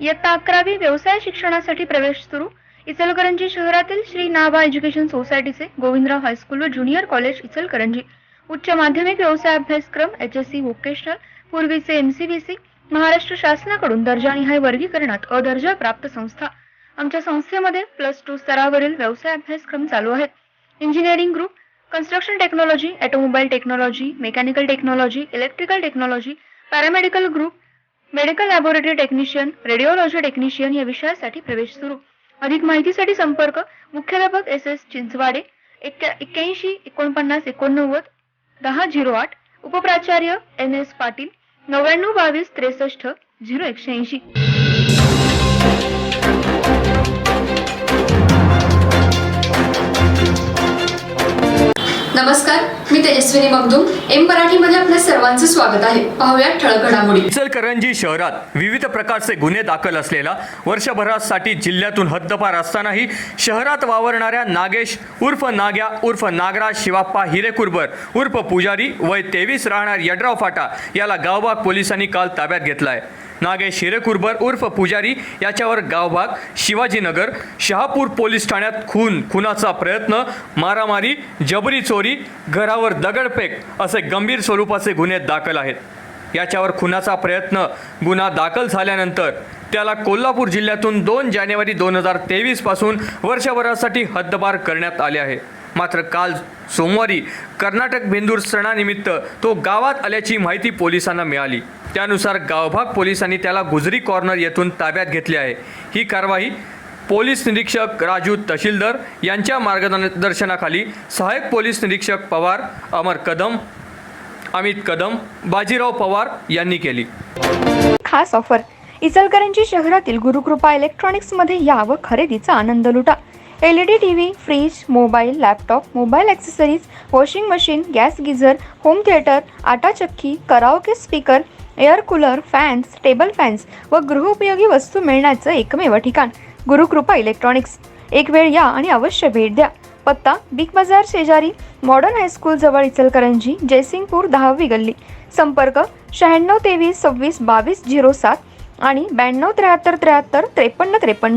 इयत्ता अकरावी व्यवसाय शिक्षणासाठी प्रवेश सुरू. इचलकरंजी शहरातील श्री नाभा एज्युकेशन सोसायटीचे गोविंदराव हायस्कूल व ज्युनियर कॉलेज इचलकरंजी. उच्च माध्यमिक व्यवसाय अभ्यासक्रम एच एस सी व्होकेशनल पूर्वीचे एमसीबीसी महाराष्ट्र शासनाकडून दर्जानिहाय वर्गीकरणात अदर्जा प्राप्त संस्था. आमच्या संस्थेमध्ये प्लस टू स्तरावरील व्यवसाय अभ्यासक्रम चालू आहेत. Engineering group construction technology automobile technology mechanical technology electrical technology paramedical group medical laboratory technician radiology technician या विषयासाठी प्रवेश सुरू. अधिक माहितीसाठी संपर्क मुख्याध्यापक एस एस चिंचवाडे एक्क्याऐंशी एकोणपन्नास एकोणनव्वद दहा झिरो आठ उपप्राचार्य एन एस पाटील नव्याण्णव बावीस त्रेसष्ट झिरो एकशे ऐंशी. नमस्कार मी तेजस्विनी मगदूम. एम मराठीमध्ये आपल्या सर्वांचं स्वागत आहे. पाहूया ठळक घडामोडी. इचलकरंजी शहरात विविध प्रकारचे गुन्हे दाखल असलेला वर्षभरासाठी जिल्ह्यातून हद्दपार असतानाही शहरात वावरणाऱ्या नागेश उर्फ नाग्या उर्फ नागराज शिवाप्पा हिरेकुर्बर उर्फ पुजारी वय तेवीस राहणार यड्राव फाटा याला गावबाग पोलिसांनी काल ताब्यात घेतला आहे नागेश हिरेकुरबर उर्फ पुजारी याच्यावर गावभाग शिवाजीनगर शहापूर पोलीस ठाण्यात खून खुनाचा प्रयत्न मारामारी जबरी चोरी घरावर दगडफेक असे गंभीर स्वरूपाचे गुन्हे दाखल आहेत. याच्यावर खुनाचा प्रयत्न गुन्हा दाखल झाल्यानंतर त्याला कोल्हापूर जिल्ह्यातून दोन जानेवारी दोन हजार तेवीसपासून वर्षभरासाठी हद्दबार करण्यात आले आहे. मात्र काल सोमवारी कर्नाटक बेंदूर सणानिमित्त तो गावात आल्याची माहिती पोलिसांना मिळाली. त्यानुसार गावभाग पोलिसांनी त्याला गुजरी कॉर्नर येथून ताब्यात घेतली आहे. ही कारवाई पोलीस निरीक्षक राजू तहसीलदार यांच्या मार्गदर्शनाखाली सहाय्यक पोलीस निरीक्षक पवार अमर कदम अमित कदम बाजीराव पवार यांनी केली. खास ऑफर. इचलकरंजी शहरातील गुरुकृपा इलेक्ट्रॉनिक्समध्ये या व खरेदीचा आनंद लुटा. L E D T V fridge mobile laptop mobile accessories washing machine gas geyser home theatre आटा चक्की karaoke speaker air cooler fans table fans व गृहोपयोगी वस्तू मिळण्याचं एकमेव ठिकाण. गुरुकृपा इलेक्ट्रॉनिक्स. एक वेळ या आणि अवश्य भेट द्या. पत्ता बिग बाजार शेजारी मॉडर्न हायस्कूल जवळ इचलकरंजी जयसिंगपूर दहावी गल्ली. संपर्क शहाण्णव तेवीस सव्वीस बावीस झिरो सात आणि ब्याण्णव त्र्याहत्तर त्र्याहत्तर त्रेपन्न त्रेपन्न.